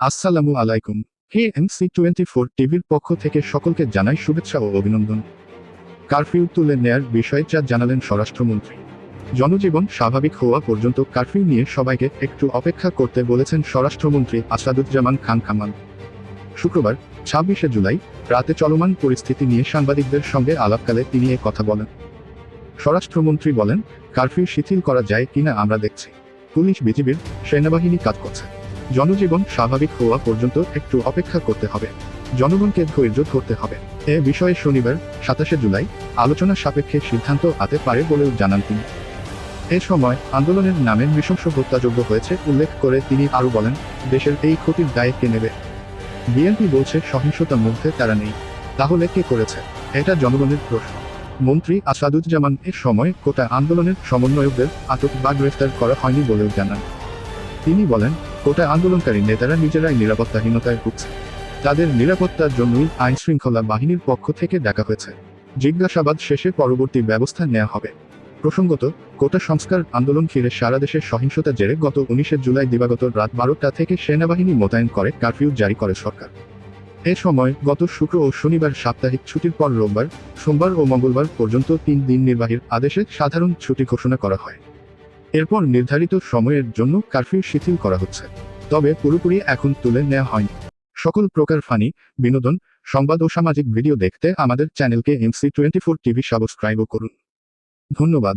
আসসালামু আলাইকুম। কে MC twenty four টিভির পক্ষ থেকে সকলকে জানাই শুভেচ্ছা ও অভিনন্দন। কারফিউ তুলে নেয়ার বিষয়ে যা জানালেন স্বরাষ্ট্রমন্ত্রী। জনজীবন স্বাভাবিক হওয়া পর্যন্ত কারফিউ নিয়ে সবাইকে একটু অপেক্ষা করতে বলেছেন স্বরাষ্ট্রমন্ত্রী আসাদুজ্জামান খান কামাল। শুক্রবার, ছাব্বিশে জুলাই, রাতে চলমান পরিস্থিতি নিয়ে সাংবাদিকদের সঙ্গে আলাপকালে তিনি এ কথা বলেন। স্বরাষ্ট্রমন্ত্রী বলেন, কারফিউ শিথিল করা যায় কিনা আমরা দেখছি। পুলিশ বিজিবির সেনাবাহিনী কাজ করছে। জনজীবন স্বাভাবিক হওয়া পর্যন্ত একটু অপেক্ষা করতে হবে। জনগণকে ধৈর্য ধরতে হবে। এ বিষয়ে শনিবার, সাতাশে জুলাই, আলোচনা সাপেক্ষে সিদ্ধান্ত আতে পারে বলেও জানান তিনি। এ সময় আন্দোলনের নামে নৃশংস হত্যাযোগ্য হয়েছে উল্লেখ করে তিনি আরও বলেন, দেশের এই ক্ষতির দায় কে নেবে? বিএনপি বলছে, সহিংসতার মধ্যে তারা নেই। তাহলে কে করেছে? এটা জনগণের প্রশ্ন। মন্ত্রী আসাদুজ্জামান এর সময় কোটা আন্দোলনের সমন্বয়কদের আটক বা গ্রেফতার করা হয়নি বলেও জানান। তিনি বলেন কোটা আন্দোলনকারী নেতারা নিজেরাই নিরাপত্তাহীনতায় ভুগছে। তাদের নিরাপত্তার জন্যই আইন শৃঙ্খলা বাহিনীর পক্ষ থেকে ডাকা হয়েছে। জিজ্ঞাসাবাদ শেষে পরবর্তী ব্যবস্থা নেওয়া হবে। প্রসঙ্গত, কোটা সংস্কার আন্দোলন ঘিরে সারা দেশে সহিংসতা জেরে গত উনিশে জুলাই দিবাগত রাত বারোটা থেকে সেনাবাহিনী মোতায়েন করে কারফিউ জারি করে সরকার। এ সময় গত শুক্র ও শনিবার সাপ্তাহিক ছুটির পর রোববার, সোমবার ও মঙ্গলবার পর্যন্ত তিন দিন নির্বাহীর আদেশে সাধারণ ছুটি ঘোষণা করা হয়। এরপর নির্ধারিত সময়ের জন্য কারফিউ শিথিল করা হচ্ছে। তবে পুরোপুরি এখন তুলে নেওয়া হয়নি। সকল প্রকার ফানি, বিনোদন, সংবাদ ও সামাজিক ভিডিও দেখতে আমাদের চ্যানেলকে এমসি টোয়েন্টি ফোর টিভি সাবস্ক্রাইবও করুন। ধন্যবাদ।